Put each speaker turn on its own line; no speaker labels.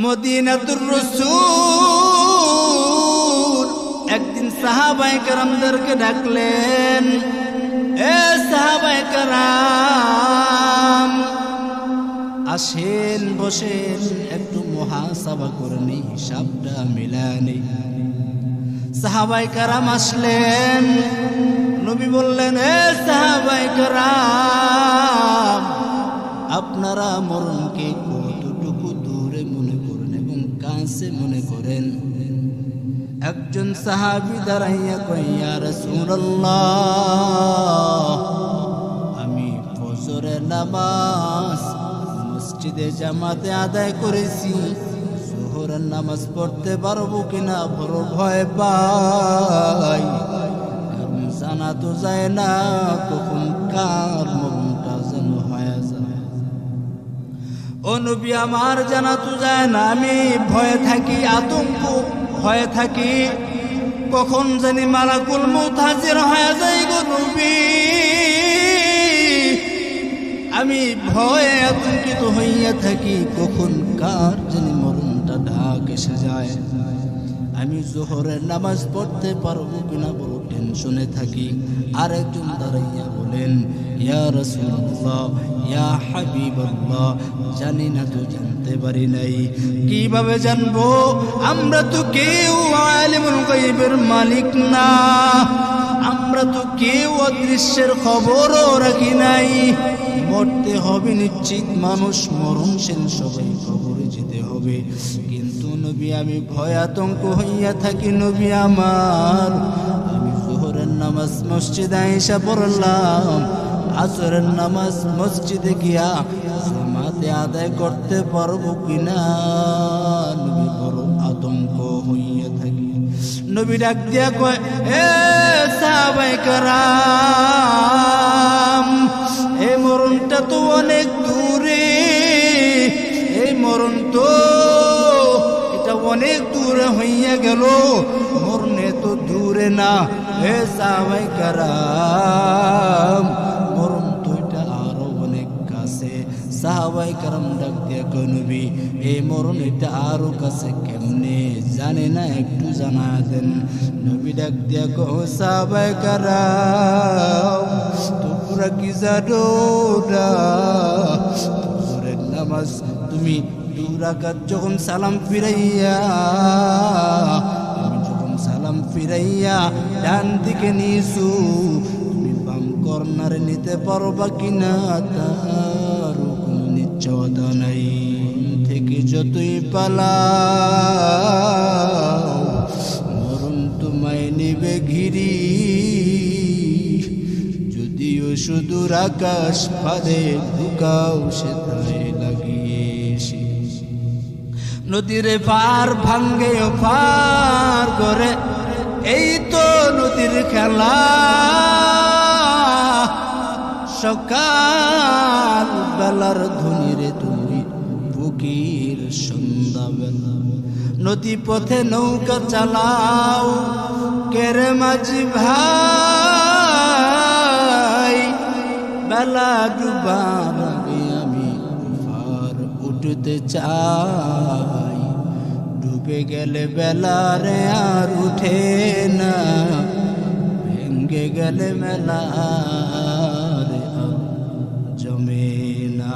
মদিনাতুর রসুল। একদিন সাহাবাই কারামদেরকে ডাকলেন, এ সাহাবাই কারাম, আসেন, বসেন, একটু মহাসভা করে নেই, হিসাবটা মিলানি সাহাবাই কারাম আসলেন, নবী বললেন, এ সাহাবাই কারাম, আপনারা মরণকে কাছে মনে করেন, একজন সাহাবি দাঁড়াইয়া কইয়া রাসূলুল্লাহ, আমি ফজরের নামাজ মসজিদে জামাতে আদায় করেছি। জোহরের নামাজ পড়তে পারব কিনা বড় ভয় পাই। জানা তো যায় না কখন কার মরণটা যেন হয়ে যায়? ও নবী আমার জানা তো যায় না, আমি ভয়ে থাকি, আতঙ্ক ভয়ে থাকি। কখন জানি মারা কুলমু হাজির হয়ে যাই গো নবী। আমি ভয়ে আতঙ্কিত হইয়া থাকি, কখন কার জানি মরণটা ঢাক এসে যায়। আমি জোহরের নামাজ পড়তে পারব কিনা বড় টেনশনে থাকি। আরেকজন দাঁড়াইয়া বলেন, ইয়া রাসূলুল্লাহ, ইয়া জানি না তো জানতে পারি নাই। কীভাবে জানব? আমরা তো কেউ আলিমুল গায়বের মালিক না। আমরা তো কেউ অদৃশ্যের খবরও রাখি নাই। মরতে হবে নিশ্চিত মানুষ মরণশীল সবাই খবরে হবে। কিন্তু নবী, আমি ভয় আতঙ্ক হইয়া থাকি নবী আমার। আমি জোহরের নামাজ মসজিদে আইসা পড়লাম, আসরের নামাজ মসজিদে গিয়া জামাতে আদায় করতে পারব কিনা? নবী বড় আতঙ্ক হইয়া থাকি। নবী ডাক দিয়া কয়, এ সাহাবাই কারাম মরণ তো। এটা অনেক দূরে হইয়া গেল। মরণে তো দূরে না। হে সাহাবাই কারাম, মরণ তো এটা আরও অনেক কাছে। সাহাবাই কারাম ডাক দিয়া কয়, নবী, এই মরণ এটা আরও কাছে কেমনে? জানে না, একটু জানা দেন। নবী ডাক দিয়া কো সাহাবাই কারাম, তোমরা কি জানো নামাজ, তুমি দুরাকাত যখন সালাম ফিরাইয়া যখন সালাম ফিরাইয়া ডান দিকে নিয়েছু, তুমি বাম কর্নারে নিতে পারবা কিনা তার নিশ্চয়তা নাই থেকে যতই পালা মরণ তোমায় নিবে ঘিরি যদিও সুদূর আকাশ ফাঁদে ঢুকাও সে তাই। নদীর পার ভাঙ্গে পার করে, এই তো নদীর খেলা। সকাল বেলার ধনিরে তুমি বুকির সন্ধ্যা বেলা। নদী পথে নৌকা চালাও, কেরে মাঝি ভাই। বেলা পার করতে চাই। ডুবে গেলে বেলার আর উঠে না। ভেঙ্গে গেলে মেলা জমে না।